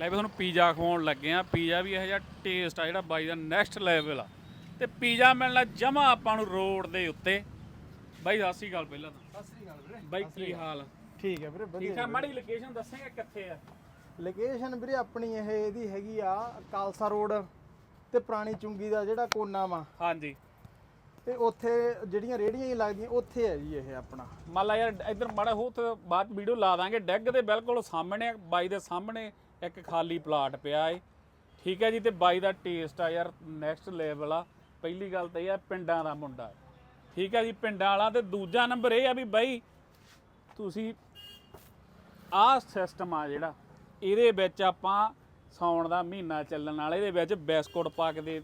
ਲੈ ਵੀ ਤੁਹਾਨੂੰ ਪੀਜ਼ਾ ਖਵਾਉਣ ਲੱਗੇ ਆ ਪੀਜ਼ਾ ਵੀ ਇਹੋ ਜਿਹਾ ਟੇਸਟ ਆ ਜਿਹੜਾ ਬਾਈ ਦਾ ਨੈਕਸਟ ਲੈਵਲ ਆ। ਤੇ ਪੀਜ਼ਾ ਮਿਲਣਾ ਜਮਾ ਆਪਾਂ ਨੂੰ ਰੋਡ ਦੇ ਉੱਤੇ। ਬਾਈ ਸਤਿ ਸ਼੍ਰੀ ਅਕਾਲ ਪਹਿਲਾਂ ਤਾਂ। ਸਤਿ ਸ੍ਰੀ ਅਕਾਲ ਵੀਰੇ। ਬਾਈ ਕੀ ਹਾਲ ਠੀਕ ਹੈ ਵੀਰੇ ਠੀਕ ਵਧੀਆ ਆ ਮਾੜੀ ਲੋਕੇਸ਼ਨ ਦੱਸੇਗਾ ਕਿੱਥੇ ਆ। ਲੋਕੇਸ਼ਨ ਵੀਰੇ ਆਪਣੀ ਇਹ ਇਹਦੀ ਹੈਗੀ ਆ ਕਾਲਸਾ ਰੋਡ ਤੇ ਪੁਰਾਣੀ ਚੁੰਗੀ ਦਾ ਜਿਹੜਾ ਕੋਨਾ ਵਾ। ਹਾਂਜੀ। ਤੇ ਉੱਥੇ ਜਿਹੜੀਆਂ ਰੇੜੀਆਂ ਹੀ ਲੱਗਦੀਆਂ ਉੱਥੇ ਹੈ ਜੀ ਇਹ ਆਪਣਾ। ਮੰਨ ਲਾ ਯਾਰ ਇੱਧਰ ਮਾੜਾ ਹੋ ਤੇ ਬਾਅਦ ਵੀਡੀਓ ਲਾ ਦਾਂਗੇ। ਡੈਗ ਦੇ ਬਿਲਕੁਲ ਸਾਹਮਣੇ ਬਾਈ ਦੇ ਸਾਹਮਣੇ। ਇੱਕ ਖਾਲੀ ਪਲਾਟ ਪਿਆ ਏ। ਠੀਕ ਹੈ ਜੀ, ਤੇ ਬਾਈ ਦਾ ਟੇਸਟ ਆ ਯਾਰ ਨੈਕਸਟ ਲੈਵਲ ਆ। ਪਹਿਲੀ ਗੱਲ ਤਾਂ ਇਹ ਆ, ਪਿੰਡਾਂ ਦਾ ਮੁੰਡਾ ਠੀਕ ਹੈ ਜੀ, ਪਿੰਡਾਂ ਵਾਲਾ ਤੇ ਦੂਜਾ ਨੰਬਰ ਇਹ ਆ ਵੀ ਬਾਈ, ਤੁਸੀਂ ਆਹ ਸਿਸਟਮ ਆ ਜਿਹੜਾ, ਇਹਦੇ ਵਿੱਚ ਆਪਾਂ ਸੌਣ ਦਾ ਮਹੀਨਾ ਚੱਲਣ ਵਾਲਾ, ਇਹਦੇ ਵਿੱਚ ਬਿਸਕੁਟ ਪਾ ਕੇ ਦੇ,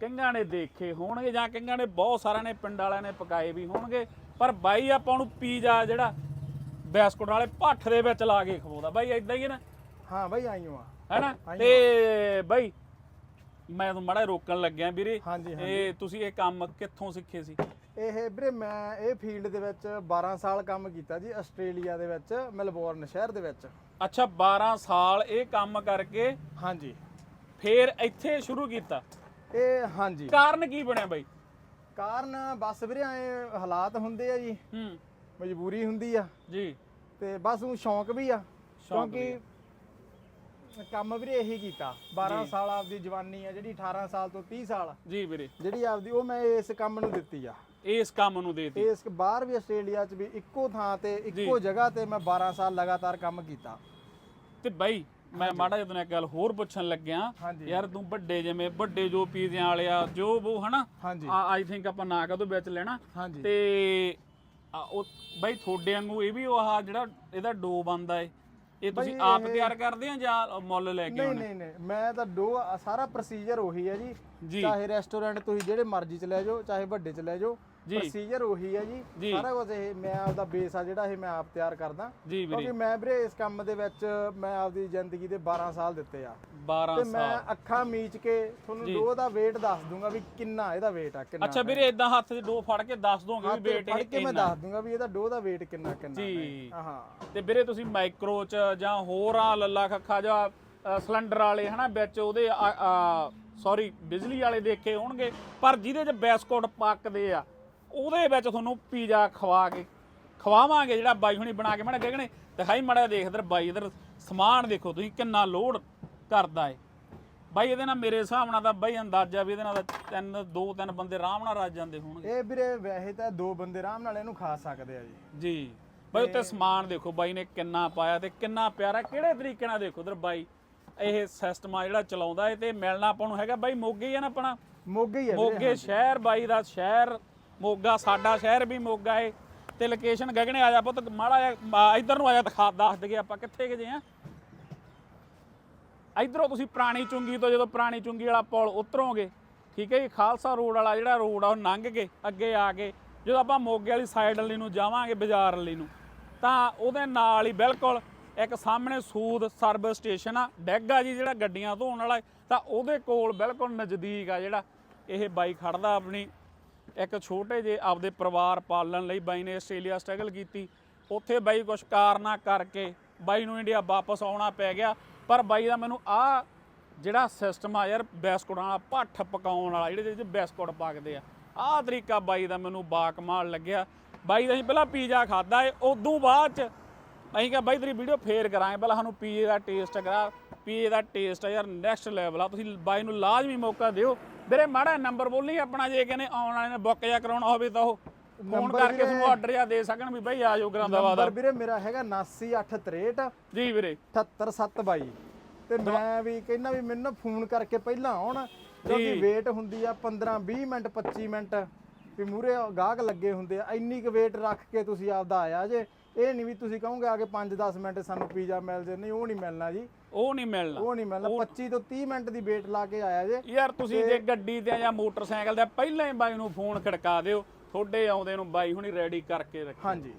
ਕਈਆਂ ਨੇ ਦੇਖੇ ਹੋਣਗੇ ਜਾਂ ਕਈਆਂ ਨੇ ਬਹੁਤ ਸਾਰਿਆਂ ਨੇ ਪਿੰਡ ਵਾਲਿਆਂ ਨੇ ਪਕਾਏ ਵੀ ਹੋਣਗੇ, ਪਰ ਬਾਈ ਆਪਾਂ ਨੂੰ ਪੀਜ਼ਾ ਜਿਹੜਾ ਬਿਸਕੁਟ ਵਾਲੇ ਭੱਠ ਦੇ ਵਿੱਚ ਲਾ ਕੇ ਖਵਾਉਂਦਾ। ਬਾਈ ਇਦਾਂ ਹੀ ਹੈ ਨਾ ਹਾਂ ਬਾਈ ਆਈਓ ਆ ਹੈਨਾ। ਤੇ ਬਾਈ ਮੈਂ ਤੁਹਾਨੂੰ ਮਾੜਾ ਰੋਕਣ ਲੱਗਿਆ ਵੀਰੇ। ਹਾਂਜੀ ਹਾਂਜੀ। ਇਹ ਤੁਸੀਂ ਇਹ ਕੰਮ ਕਿੱਥੋਂ ਸਿੱਖੇ ਸੀ? ਇਹ ਵੀਰੇ ਮੈਂ ਇਹ ਫੀਲਡ ਦੇ ਵਿੱਚ 12 ਸਾਲ ਕੰਮ ਕੀਤਾ ਜੀ ਆਸਟ੍ਰੇਲੀਆ ਦੇ ਵਿੱਚ ਮੈਲਬੌਰਨ ਸ਼ਹਿਰ ਦੇ ਵਿੱਚ। ਅੱਛਾ 12 ਸਾਲ ਇਹ ਕੰਮ ਕਰਕੇ ਹਾਂਜੀ। ਫੇਰ ਇੱਥੇ ਸ਼ੁਰੂ ਕੀਤਾ? ਇਹ ਹਾਂਜੀ। ਕਾਰਨ ਕੀ ਬਣਿਆ ਬਾਈ? ਕਾਰਨ ਬਸ ਵੀਰੇ ਐ ਹਾਲਾਤ ਹੁੰਦੇ ਆ ਜੀ। ਹੂੰ। ਮਜਬੂਰੀ ਹੁੰਦੀ ਆ। ਜੀ। ਤੇ ਬਸ ਉਹ ਸ਼ੌਂਕ ਵੀ ਆ ਸ਼ੌਂਕ ਵੀ ਕਿਉਂਕਿ ਕੰਮ ਵੀਰੇ ਇਹੀ ਕੀਤਾ। 12 ਸਾਲ ਆਪਦੀ ਜਵਾਨੀ ਆ ਜਿਹੜੀ 18 ਸਾਲ ਤੋਂ 30 ਸਾਲ। ਜੀ ਵੀਰੇ। ਜਿਹੜੀ ਆਪਦੀ ਉਹ ਮੈਂ ਇਸ ਕੰਮ ਨੂੰ ਦਿੱਤੀ ਆ। ਇਸ ਕੰਮ ਨੂੰ ਦੇਤੀ। ਇਸ ਬਾਹਰ ਵੀ ਆਸਟ੍ਰੇਲੀਆ 'ਚ ਵੀ ਇੱਕੋ ਥਾਂ ਤੇ ਇੱਕੋ ਜਗ੍ਹਾ ਤੇ ਮੈਂ 12 ਸਾਲ ਲਗਾਤਾਰ ਕੰਮ ਕੀਤਾ। ਤੇ ਬਾਈ ਮੈਂ ਮਾੜਾ ਜਿਹਾ ਇੱਕ ਗੱਲ ਹੋਰ ਪੁੱਛਣ ਲੱਗਿਆ। ਯਾਰ ਤੂੰ ਵੱਡੇ ਜਿਵੇਂ ਵੱਡੇ ਜੋ ਪੀਜ਼ਿਆਂ ਵਾਲੇ ਆ ਜੋ ਉਹ ਹਨਾ? ਆਈ ਥਿੰਕ ਆਪਾਂ ਨਾ ਕਦੋਂ ਵਿੱਚ ਲੈਣਾ? ਤੇ ਉਹ ਬਾਈ ਤੁਹਾਡੇ ਵਾਂਗੂ ਇਹ ਵੀ ਉਹ ਜਿਹੜਾ ਇਹਦਾ ਡੋ ਬੰਦਾ ਏ। ਇਹ ਤੁਸੀਂ ਆਪ ਤਿਆਰ ਕਰਦੇ ਆ ਜਾਂ ਮੁੱਲ ਲੈ ਕੇ ਨਹੀਂ ਆਉਣੇ ਨਹੀਂ ਨਹੀਂ ਮੈਂ ਤਾਂ ਡੋ ਸਾਰਾ ਪ੍ਰੋਸੀਜਰ ਉਹੀ ਹੈ ਜੀ। ਚਾਹੇ ਰੈਸਟੋਰੈਂਟ ਤੁਸੀਂ ਜਿਹੜੇ ਮਰਜ਼ੀ ਚ ਲੈ ਜਾਓ ਚਾਹੇ ਵੱਡੇ ਚ ਲੈ ਜਾਓ। ਪ੍ਰੋਸੀਜਰ ਉਹੀ ਹੈ ਜੀ। ਸਾਰਾ ਕੁਝ ਇਹ ਮੈਂ ਆਪਦਾ ਬੇਸ ਆ ਜਿਹੜਾ ਇਹ ਮੈਂ ਆਪ ਤਿਆਰ ਕਰਦਾ। ਕਿਉਂਕਿ ਮੈਂ ਵੀਰੇ ਇਸ ਕੰਮ ਦੇ ਵਿੱਚ ਮੈਂ ਆਪਦੀ ਜ਼ਿੰਦਗੀ ਦੇ 12 ਸਾਲ ਦਿੱਤੇ ਆ। 12 ਤੇ ਮੈਂ ਸਾਲ। ਅੱਖਾਂ ਮੀਚ ਕੇ ਤੁਹਾਨੂੰ ਡੋ ਦਾ weight ਦੱਸ ਦੂੰਗਾ ਵੀ ਕਿੰਨਾ ਇਹਦਾ weight ਆ ਕਿੰਨਾ ਅੱਛਾ ਵੀਰੇ ਇਦਾਂ ਹੱਥ 'ਚ ਡੋ ਫੜ ਕੇ ਦੱਸ ਦੋਗੇ ਵੀ ਹੱਥ ਵੇਟ ਫੜ ਕੇ ਮੈਂ ਦੱਸ ਦੂੰਗਾ ਵੀ ਇਹਦਾ ਡੋ ਦਾ weight ਕਿੰਨਾ ਕਿੰਨਾ ਜੀ। ਹੈ। ਤੇ ਵੀਰੇ ਤੁਸੀਂ ਮਾਈਕਰੋ ਚ ਜਾਂ ਹੋਰ ਆ ਲੱਲਾ ਖੱਖਾ ਜਾਂ ਸਿਲੰਡਰ ਵਾਲੇ ਹਨਾ ਵਿੱਚ ਉਹਦੇ ਸੌਰੀ ਬਿਜਲੀ ਵਾਲੇ ਦੇਖੇ ਹੋਣਗੇ ਪਰ ਜਿਹਦੇ ਚ ਬਿਸਕੁਟ ਪੱਕਦੇ ਆ ਉਹਦੇ ਵਿੱਚ ਤੁਹਾਨੂੰ ਪੀਜ਼ਾ ਖਵਾ ਕੇ ਖਵਾਵਾਂਗੇ ਜਿਹੜਾ ਬਾਈ ਹੁਣੀ ਬਣਾ ਕੇ ਮੈਂ ਗਗਨੇ ਦਿਖਾਈ ਮੜਾ ਦੇਖ ਇਧਰ ਬਾਈ ਇਧਰ ਸਮਾਨ ਦੇਖੋ ਤੁਸੀਂ ਕਿੰਨਾ ਲੋਡ ਕਰਦਾ ਏ। ਬਾਈ ਇਹਦੇ ਨਾਲ ਮੇਰੇ ਹਿਸਾਬ ਨਾਲ ਤਾਂ ਬਾਈ ਅੰਦਾਜ਼ਾ ਵੀ ਇਹਦੇ ਨਾਲ ਤਾਂ ਤਿੰਨ ਦੋ ਤਿੰਨ ਬੰਦੇ ਆਰਾਮ ਨਾਲ ਰੱਜ ਜਾਂਦੇ ਹੋਣਗੇ। ਇਹ ਵੀਰੇ ਵੈਸੇ ਤਾਂ ਦੋ ਬੰਦੇ ਆਰਾਮ ਨਾਲ ਇਹਨੂੰ ਖਾ ਸਕਦੇ ਆ ਜੀ। ਜੀ। ਬਾਈ ਉੱਤੇ ਸਮਾਨ ਦੇਖੋ ਬਾਈ ਨੇ ਕਿੰਨਾ ਪਾਇਆ ਤੇ ਕਿੰਨਾ ਪਿਆਰਾ ਕਿਹੜੇ ਤਰੀਕੇ ਨਾਲ ਦੇਖੋ ਉਧਰ ਬਾਈ। ਇਹ ਸਿਸਟਮ ਆ ਜਿਹੜਾ ਚਲਾਉਂਦਾ ਏ ਤੇ ਮਿਲਣਾ ਆਪਾਂ ਨੂੰ ਹੈਗਾ ਬਾਈ ਮੋਗੇ ਹੀ ਆ ਨਾ ਆਪਣਾ? ਮੋਗੇ ਹੀ ਵੀਰੇ ਮੋਗੇ ਸ਼ਹਿਰ ਬਾਈ ਦਾ ਸ਼ਹਿਰ। ਮੋਗਾ, ਸਾਡਾ ਸ਼ਹਿਰ ਵੀ ਮੋਗਾ ਏ। ਤੇ ਲੋਕੇਸ਼ਨ ਗਗਨੇ ਆ ਜਾ ਪੁੱਤ, ਮਾੜਾ ਜਿਹਾ ਇਧਰ ਨੂੰ ਆ ਜਾ, ਦਿਖਾ, ਦੱਸ ਦਈਏ ਆਪਾਂ ਕਿੱਥੇ ਗਏ ਆ। ਇਧਰੋਂ ਤੁਸੀਂ ਪੁਰਾਣੀ ਚੁੰਗੀ ਤੋਂ ਜਦੋਂ ਪੁਰਾਣੀ ਚੁੰਗੀ ਵਾਲਾ ਪੁਲ ਉਤਰੋਗੇ, ਠੀਕ ਹੈ ਜੀ, ਖਾਲਸਾ ਰੋਡ ਵਾਲਾ ਜਿਹੜਾ ਰੋਡ ਆ, ਉਹ ਲੰਘ ਕੇ ਅੱਗੇ ਆ ਕੇ ਜਦੋਂ ਆਪਾਂ ਮੋਗੇ ਵਾਲੀ ਸਾਈਡ ਵਾਲੀ ਨੂੰ ਜਾਵਾਂਗੇ, ਬਾਜ਼ਾਰ ਵਾਲੀ ਨੂੰ, ਤਾਂ ਉਹਦੇ ਨਾਲ ਹੀ ਬਿਲਕੁਲ ਇੱਕ ਸਾਹਮਣੇ ਸੂਦ ਸਰਵਿਸ ਸਟੇਸ਼ਨ ਆ, ਡੈਗ ਆ ਜੀ ਜਿਹੜਾ ਗੱਡੀਆਂ ਧੋਣ ਵਾਲਾ, ਤਾਂ ਉਹਦੇ ਕੋਲ ਬਿਲਕੁਲ ਨਜ਼ਦੀਕ ਆ ਜਿਹੜਾ ਇਹ ਬਾਈ ਖੜਦਾ ਆਪਣੀ। ਇੱਕ ਛੋਟੇ ਜਿਹੇ ਆਪਦੇ ਪਰਿਵਾਰ ਪਾਲਣ ਲਈ ਬਾਈ ਨੇ ਆਸਟ੍ਰੇਲੀਆ ਸਟਰਗਲ ਕੀਤੀ। ਉੱਥੇ ਬਾਈ ਕੁਝ ਕਾਰਨਾ ਕਰਕੇ ਬਾਈ ਨੂੰ ਇੰਡੀਆ ਵਾਪਸ ਆਉਣਾ ਪੈ ਗਿਆ। ਪਰ ਬਾਈ ਦਾ ਮੈਨੂੰ ਆ ਜਿਹੜਾ ਸਿਸਟਮ ਆ ਯਾਰ, ਬਿਸਕੁਟਾਂ ਵਾਲਾ ਭੱਠ ਪਕਾਉਣ ਵਾਲਾ, ਜਿਹੜੇ ਜਿਹਦੇ 'ਚ ਬਿਸਕੁਟ ਪੱਕਦੇ ਆ, ਆਹ ਤਰੀਕਾ ਬਾਈ ਦਾ ਮੈਨੂੰ ਬਾਕਮਾਲ ਲੱਗਿਆ। ਬਾਈ ਦਾ ਅਸੀਂ ਪਹਿਲਾਂ ਪੀਜ਼ਾ ਖਾਦਾ ਏ, ਉਦੋਂ ਬਾਅਦ ਚ ਅਸੀਂ ਕਿਹਾ, ਬਾਈ ਤੇਰੀ ਵੀਡੀਓ ਫੇਰ ਕਰਾਂਗੇ, ਪਹਿਲਾਂ ਸਾਨੂੰ ਪੀਜ਼ੇ ਦਾ ਟੇਸਟ ਕਰਾ, ਪੀਜ਼ੇ ਦਾ ਟੇਸਟ ਆ ਯਾਰ ਨੈਕਸਟ ਲੈਵਲ ਆ। ਤੁਸੀਂ ਬਾਈ ਨੂੰ ਲਾਜ਼ਮੀ ਮੌਕਾ ਦਿਓ ਵੀਰੇ ਮਾੜਾ ਨੰਬਰ ਬੋਲੀ ਆਪਣਾ ਜੇ ਕਹਿੰਦੇ ਆਉਣ ਵਾਲੇ ਨੇ ਬੁੱਕ ਜਾਂ ਕਰਾਉਣਾ ਹੋਵੇ ਤਾਂ ਉਹ ਫੋਨ ਕਰਕੇ ਵੀਰੇ- ਤੁਹਾਨੂੰ ਆਰਡਰ ਜਾਂ ਦੇ ਸਕਣ ਵੀ ਬਾਈ ਆ ਜਾਓ ਗਰਾਂਦਾ ਨੰਬਰ ਵੀਰੇ ਮੇਰਾ ਹੈਗਾ 7983 ਜੀ ਵੀਰੇ। 78722 ਤੇ ਮੈਂ ਵੀ ਕਹਿੰਦਾ ਵੀ ਮੈਨੂੰ ਨਾ ਫੋਨ ਕਰਕੇ ਪਹਿਲਾਂ ਆਉਣ ਕਿਉਂਕਿ ਵੇਟ ਹੁੰਦੀ ਆ 15 20 ਮਿੰਟ 25 ਮਿੰਟ। ਵੀ ਮੂਰੇ ਗਾਹਕ ਲੱਗੇ ਹੁੰਦੇ ਆ ਇੰਨੀ ਕੁ ਵੇਟ ਰੱਖ ਕੇ ਤੁਸੀਂ ਆਪਦਾ ਆਇਆ ਜੇ। ਇਹ ਨਹੀਂ ਵੀ ਤੁਸੀਂ ਕਹੋਗੇ ਆ ਕੇ 5-10 ਮਿੰਟ ਸਾਨੂੰ ਪੀਜ਼ਾ ਮਿਲ ਜੇ ਨਹੀਂ ਉਹ ਨਹੀਂ ਮਿਲਣਾ ਜੀ। ਉਹ ਨਹੀਂ ਮਿਲਣਾ। ਉਹ ਨਹੀਂ ਮਿਲਣਾ। 25 ਤੋਂ 30 ਮਿੰਟ ਦੀ ਵੇਟ ਲਾ ਕੇ ਆਇਆ ਜੇ। ਯਾਰ ਤੁਸੀਂ ਜੇ ਗੱਡੀ ਤੇ ਜਾਂ ਮੋਟਰਸਾਈਕਲ ਤੇ ਪਹਿਲਾਂ ਹੀ ਬਾਈ ਨੂੰ ਫੋਨ ਖੜਕਾ ਦਿਓ ਤੁਹਾਡੇ ਆਉਂਦੇ ਨੂੰ ਬਾਈ ਹੁਣੀ ਰੈਡੀ ਕਰਕੇ ਰੱਖ ਹਾਂਜੀ।